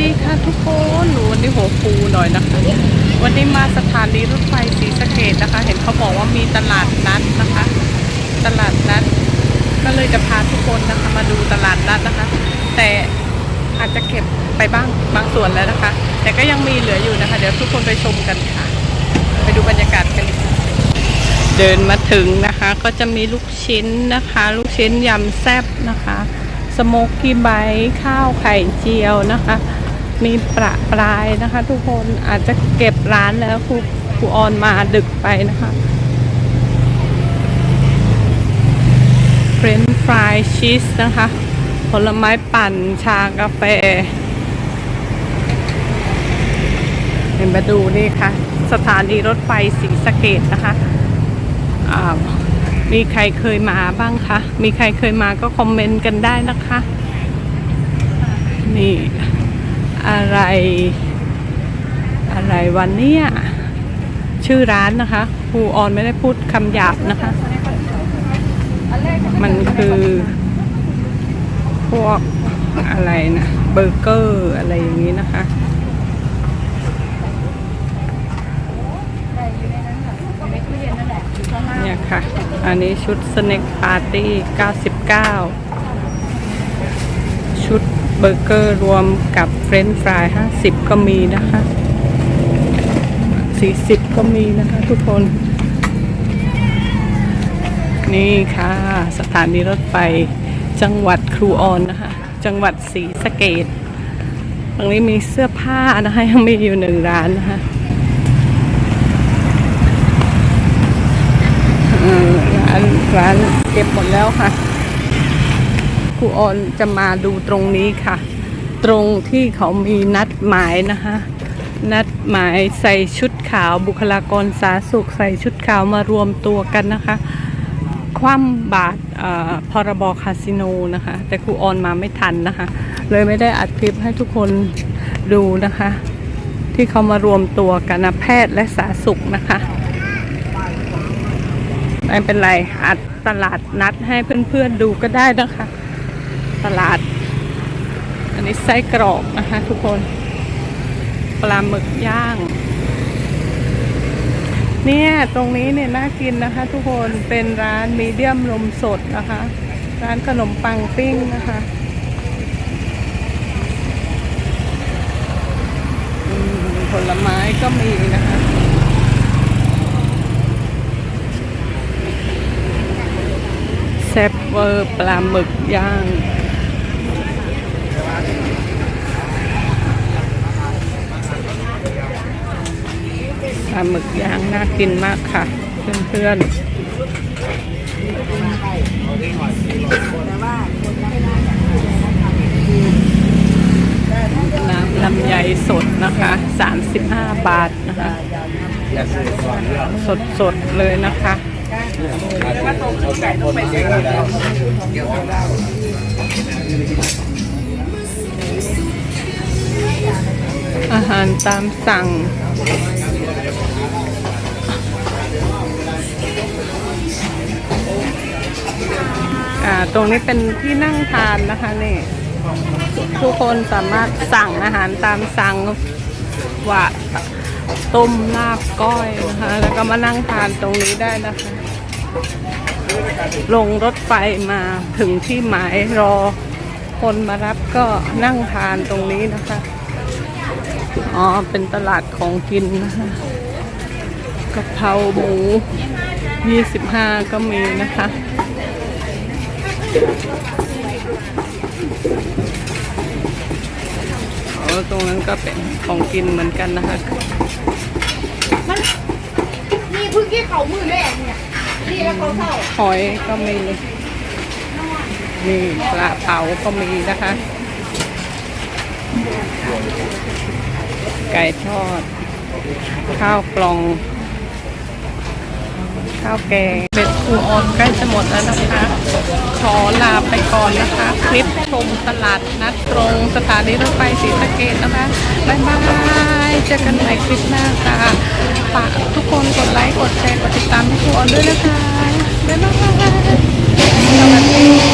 ดีค่ะทุกคนหนูวันนี้หัวฟูหน่อยนะคะ วันนี้มาสถานีรถไฟศรีสะเกดนะคะ เห็นเขาบอกว่ามีตลาดนัดนะคะ ตลาดนัด ก็เลยจะพาทุกคนนะคะ มาดูตลาดนัดนะคะ แต่อาจจะเก็บไปบ้างบางส่วนแล้วนะคะ แต่ก็ยังมีเหลืออยู่นะคะ เดี๋ยวทุกคนไปชมกันค่ะ ไปดูบรรยากาศกันเลยค่ะเดินมาถึงนะคะ ก็จะมีลูกชิ้นนะคะ ลูกชิ้นยำแซ่บนะคะสโมกกี้ไบข้าวไข่เจียวนะคะ มีประปรายนะคะ ทุกคนอาจจะเก็บร้านแล้วครูครูออนมาดึกไปนะคะเฟรนช์ฟรายชีสนะคะ ผลไม้ปั่นชากาแฟเห็นมาดูนี่ค่ะ สถานีรถไฟศรีสะเกดนะคะอ่ามีใครเคยมาบ้างคะ มีใครเคยมาก็คอมเมนต์กันได้นะคะ นี่ อะไร อะไรวันเนี้ยชื่อร้านนะคะครูออนไม่ได้พูดคำหยาบนะคะ มันคือ พวกอะไรนะเบอร์เกอร์อะไรอย่างนี้นะคะเนี่ยค่ะ อันนี้ชุดสเน็กปาร์ตี้ 99 เบอร์เกอร์รวมกับเฟรนช์ฟราย50ก็มีนะคะ40ก็มีนะคะทุกคน นี่ค่ะ สถานีรถไฟจังหวัดครูออนนะคะ จังหวัดศรีสะเกดตรงนี้มีเสื้อผ้านะคะยังมีอยู่หนึ่งร้านนะคะร้านร้านเก็บหมดแล้วค่ะ ครูออนจะมาดูตรงนี้ค่ะ ตรงที่เขามีนัดหมายนะคะนัดหมายใส่ชุดขาวบุคลากรสาธารณสุขใส่ชุดขาวมารวมตัวกันนะคะ คว่ำบาตรเอ่อพรบคาสิโนนะคะ แต่ครูออนมาไม่ทันนะคะ เลยไม่ได้อัดคลิปให้ทุกคนดูนะคะ ที่เขามารวมตัวกันนะแพทย์และสาธารณสุขนะคะไม่เป็นไรอัดตลาดนัดให้เพื่อนๆดูก็ได้นะคะ ตลาด อันนี้ไส้กรอกนะคะทุกคน ปลาหมึกย่าง เนี่ยตรงนี้เนี่ยน่ากินนะคะ ทุกคนเป็นร้านมีเดียมลมสดนะคะ ร้านขนมปังปิ้งนะคะผลไม้ก็มีนะคะแซ่บเวอร์ปลาหมึกย่างาหมึกย่างน่ากินมากค่ะ เพื่อนๆน้ำลำไยสดนะคะ 35 บาทนะคะ สดๆเลยนะคะอาหารตามสั่ง อ่าตรงนี้เป็นที่นั่งทานนะคะนี่ทุกคนสามารถสั่งอาหารตามสั่งว่าต้มลาบก้อยนะคะแล้วก็มานั่งทานตรงนี้ได้นะคะ ลงรถไฟมาถึงที่หมายรอคนมารับก็นั่งทานตรงนี้นะคะ อ๋อ เป็นตลาดของกินนะคะกะเพราหมู 25 ก็มีนะคะ ตรงนั้นก็เป็นของกินเหมือนกันนะคะมันนี่เพิ่งกี้เขามือแรกเนี่ยนี่แล้วเขาเศร้าหอยก็มีมีปลาเผาก็มีนะคะ ไก่ทอด ข้าวกล่อง ข้าวแกงเป็ดคูออนใกล้จะหมดแล้วนะคะข ขอลาไปก่อนนะคะ คลิปชมตลาดนัดตรงสถานีรถไฟศรีสะเกดนะคะบ๊ายบายเจอกันใหม่คลิปหน้าค่ะฝากทุกคนกดไลค์ กดแชร์ กดติดตามทุกคนด้วยนะคะบ๊ายบาย